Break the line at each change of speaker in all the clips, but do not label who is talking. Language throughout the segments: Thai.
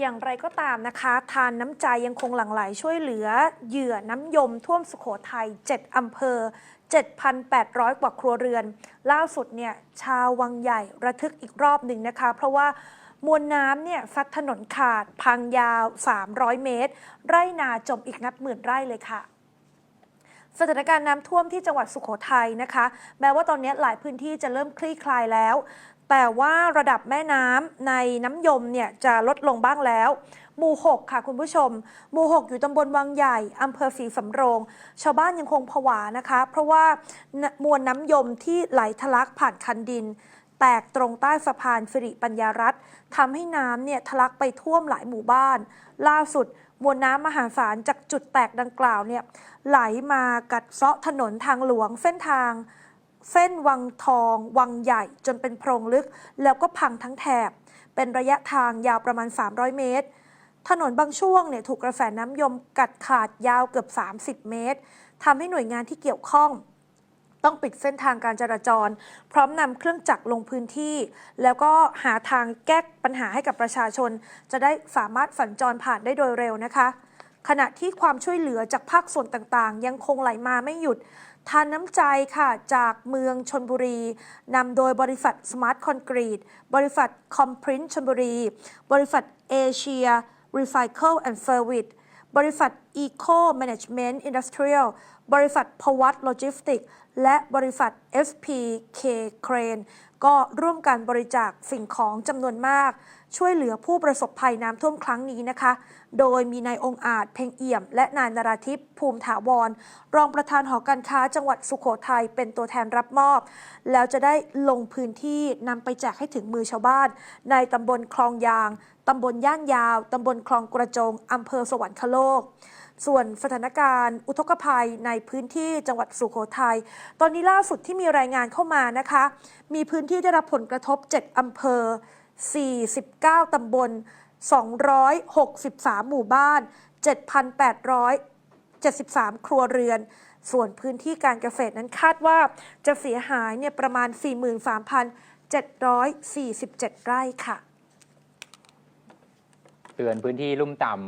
อย่างไรก็ตามนะคะ ทานน้ำใจยังคงหลั่งไหลช่วยเหลือ เหยื่อน้ำยมท่วมสุขโขทัย 7 อำเภอ 7,800 กว่าครัวเรือน ล่าสุดเนี่ยชาววังใหญ่ระทึกอีกรอบหนึ่งนะคะ เพราะว่ามวลน้ำเนี่ยซัดถนนขาด พังยาว 300 เมตร ไร่นาจมอีกนับหมื่นไร่เลยค่ะสถานการณ์น้ำท่วมที่จังหวัดสุขโขทัยนะคะ แม้ว่าตอนนี้หลายพื้นที่จะเริ่มคลี่คลายแล้ว แต่ว่าระดับแม่น้ำในน้ำยมเนี่ยจะลดลงบ้างแล้วหมู่ 6 ค่ะคุณผู้ชม หมู่ 6 อยู่ตำบลวังใหญ่ อำเภอศรีสำโรง ชาวบ้านยังคงผวานะคะ เพราะว่ามวลน้ำยมที่ไหลทะลักผ่านคันดิน แตกตรงใต้สะพานสิริปัญญารัตน์ทำให้น้ำเนี่ยทะลักไปท่วมหลายหมู่บ้าน ล่าสุดมวลน้ำมหาศาลจากจุดแตกดังกล่าวเนี่ยไหลมากัดเซาะถนนทางหลวงเส้นทาง เส้นวังทอง วังใหญ่จนเป็นโพรงลึก แล้วก็พังทั้งแถบ เป็นระยะทางยาวประมาณ 300 เมตร ถนนบางช่วงเนี่ยถูกกระแสน้ำยมกัดขาดยาวเกือบ 30 เมตรทำให้หน่วยงานที่เกี่ยวข้อง ต้องปิดเส้นทางการจราจร พร้อมนำเครื่องจักรลงพื้นที่ แล้วก็หาทางแก้ปัญหาให้กับประชาชน จะได้สามารถสัญจรผ่านได้โดยเร็วนะคะ ขณะที่ความช่วยเหลือจากภาคส่วนต่างๆ ยังคงไหลมาไม่หยุด ทานน้ำใจค่ะจากเมืองชนบุรีนำโดยบริษัทสมาร์ทคอนกรีตบริษัทคอมพรินชนบุรี บริษัทเอเชียรีไซเคิลแอนด์เฟอร์วิดบริษัท Eco Management Industrial บริษัทพวัตโลจิสติก และบริษัท FPK Crane ก็ร่วมกันบริจาคสิ่งของจำนวนมาก ช่วยเหลือผู้ประสบภัยน้ำท่วมครั้งนี้นะคะ โดยมีนายองอาจเพ่งเอี่ยม และนายนราธิปภูมิถาวร รองประธานหอการค้าจังหวัดสุขโขทัยเป็นตัวแทนรับมอบ แล้วจะได้ลงพื้นที่นำไปแจกให้ถึงมือชาวบ้าน ในตำบลคลองยางตำบลย่านยาวตำบลคลองกระโจงอำเภอสวรรคโลก ส่วนสถานการณ์ อุทกภัยในพื้นที่จังหวัดสุโขทัย ตอนนี้ล่าสุดที่มีรายงานเข้ามานะคะ มีพื้นที่ได้รับผลกระทบ 7 อำเภอ 49 ตำบล 263 หมู่บ้าน 7,873 ครัวเรือน ส่วนพื้นที่การเกษตรนั้นคาดว่าจะเสียหายเนี่ยประมาณ 43,747 ไร่ค่ะ
เตือนพื้นที่ลุ่มต่ำ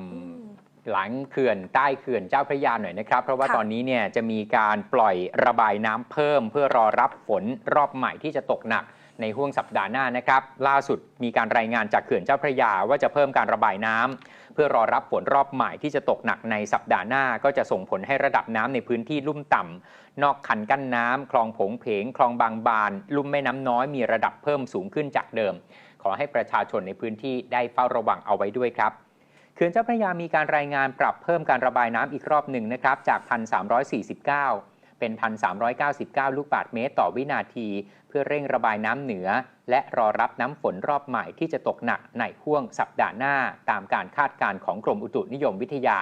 หลังเขื่อนใต้เขื่อนเจ้าพระยาหน่อยนะครับ เพราะว่า
ค่ะ
ตอนนี้เนี่ยจะมีการปล่อยระบายน้ำเพิ่ม เพื่อรอรับฝนรอบใหม่ที่จะตกหนักในห่วงสัปดาห์หน้านะครับ ล่าสุดมีการรายงานจากเขื่อนเจ้าพระยาว่าจะเพิ่มการระบายน้ำเพื่อรอรับฝนรอบใหม่ที่จะตกหนักในสัปดาห์หน้า ก็จะส่งผลให้ระดับน้ำในพื้นที่ลุ่มต่ำนอกคันกั้นน้ำคลองผงเพงคลองบางบาน ลุ่มแม่น้ำน้อยมีระดับเพิ่มสูงขึ้นจากเดิม ขอให้ประชาชนในพื้นที่ได้เฝ้าระวังเอาไว้ด้วยครับ เขื่อนเจ้าพระยามีการรายงานปรับเพิ่มการระบายน้ำอีกรอบหนึ่งนะครับจาก 1,349 เป็น 1,399 ลูกบาศก์เมตรต่อวินาที เพื่อเร่งระบายน้ำเหนือ และรอรับน้ำฝนรอบใหม่ที่จะตกหนักในห่วงสัปดาห์หน้า ตามการคาดการณ์ของกรมอุตุนิยมวิทยา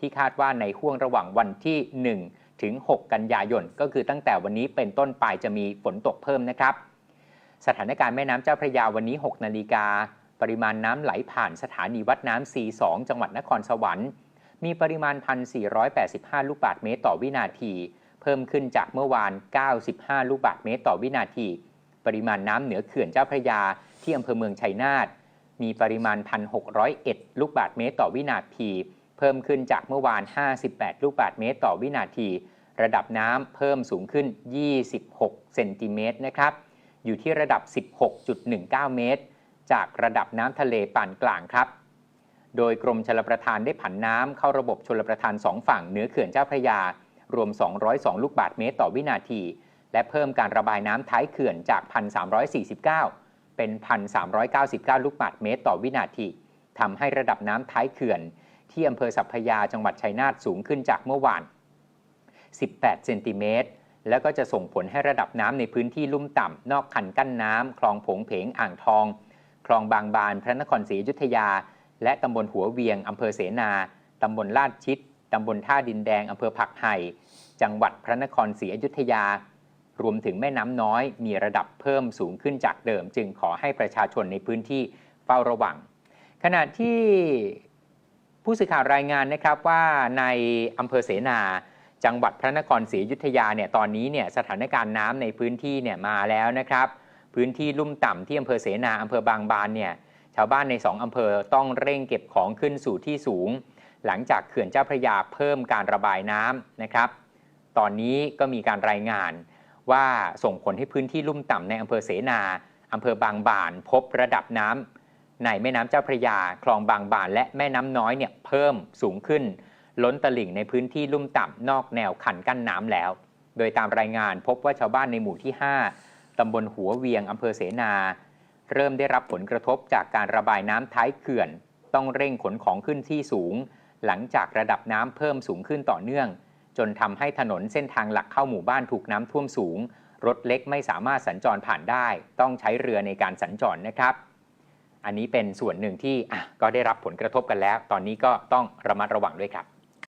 ที่คาดว่าในห่วงระหว่างวันที่ 1 ถึง 6 กันยายน ก็คือตั้งแต่วันนี้เป็นต้นไปจะมีฝนตกเพิ่มนะครับ สถานการณ์แม่น้ำเจ้าพระยาวันนี้ 6 นาฬิกา ปริมาณน้ำไหลผ่านสถานีวัดน้ำ C2 จังหวัดนครสวรรค์ มีปริมาณ 1,485 ลูกบาศก์เมตรต่อวินาที เพิ่มขึ้นจากเมื่อวาน 95 ลูกบาศก์เมตรต่อวินาที ปริมาณน้ำเหนือเขื่อนเจ้าพระยาที่อำเภอเมืองชัยนาท มีปริมาณ 1,601 ลูกบาศก์เมตรต่อวินาที เพิ่มขึ้นจากเมื่อวาน 58 ลูกบาศก์เมตรต่อวินาที ระดับน้ำเพิ่มสูงขึ้น 26 เซนติเมตรนะครับ อยู่ที่ระดับ 16.19 เมตร จากระดับน้ำทะเลปานกลางครับ โดยกรมชลประทานได้ผันน้ำเข้าระบบชลประทาน2ฝั่งเหนือเขื่อนเจ้าพระยา รวม 202 ลูกบาศก์เมตรต่อวินาที และเพิ่มการระบายน้ำท้ายเขื่อนจาก 1,349 เป็น 1,399 ลูกบาศก์เมตรต่อวินาทีทำให้ระดับน้ำท้ายเขื่อน ที่อำเภอสัพพยาจังหวัดชัยนาทสูงขึ้นจากเมื่อวาน 18 เซนติเมตรแล้วก็จะส่งผลให้ระดับน้ำในพื้นที่ลุ่มต่ำ นอกคันกั้นน้ำ คลองผงเพงอ่างทอง ลองบางบาน พระนครศรีอยุธยา และตำบลหัวเวียงอำเภอเสนาตำบลลาดชิดตำบลท่าดินแดงอำเภอผักไห่จังหวัดพระนครศรีอยุธยา รวมถึงแม่น้ำน้อย มีระดับเพิ่มสูงขึ้นจากเดิม จึงขอให้ประชาชนในพื้นที่เฝ้าระวัง ขณะที่ผู้สื่อข่าวรายงานนะครับว่าในอำเภอเสนา จังหวัดพระนครศรีอยุธยาเนี่ยตอนนี้เนี่ยสถานการณ์น้ำในพื้นที่เนี่ยมาแล้วนะครับ พื้นที่ลุ่มต่ำที่อำเภอเสนาอำเภอบางบานเนี่ยชาวบ้านใน 2อำเภอต้องเร่งเก็บของขึ้นสู่ที่สูง หลังจากเขื่อนเจ้าพระยาเพิ่มการระบายน้ำนะครับ ตอนนี้ก็มีการรายงานว่าส่งผลให้พื้นที่ลุ่มต่ำในอำเภอเสนาอำเภอบางบาน พบระดับน้ำในแม่น้ำเจ้าพระยาคลองบางบาน และแม่น้ำน้อยเนี่ยเพิ่มสูงขึ้น ล้นตลิ่งในพื้นที่ลุ่มต่ำนอกแนวคันกั้นน้ำแล้ว โดยตามรายงานพบว่าชาวบ้านในหมู่ที่ 5 ตำบลหัวเวียงอำเภอเสนา เริ่มได้รับผลกระทบจากการระบายน้ำท้ายเขื่อน ต้องเร่งขนของขึ้นที่สูง หลังจากระดับน้ำเพิ่มสูงขึ้นต่อเนื่อง จนทำให้ถนนเส้นทางหลักเข้าหมู่บ้านถูกน้ำท่วมสูง รถเล็กไม่สามารถสัญจรผ่านได้ ต้องใช้เรือในการสัญจรนะครับ อันนี้เป็นส่วนหนึ่งที่ก็ได้รับผลกระทบกันแล้ว ตอนนี้ก็ต้องระมัดระวังด้วยครับ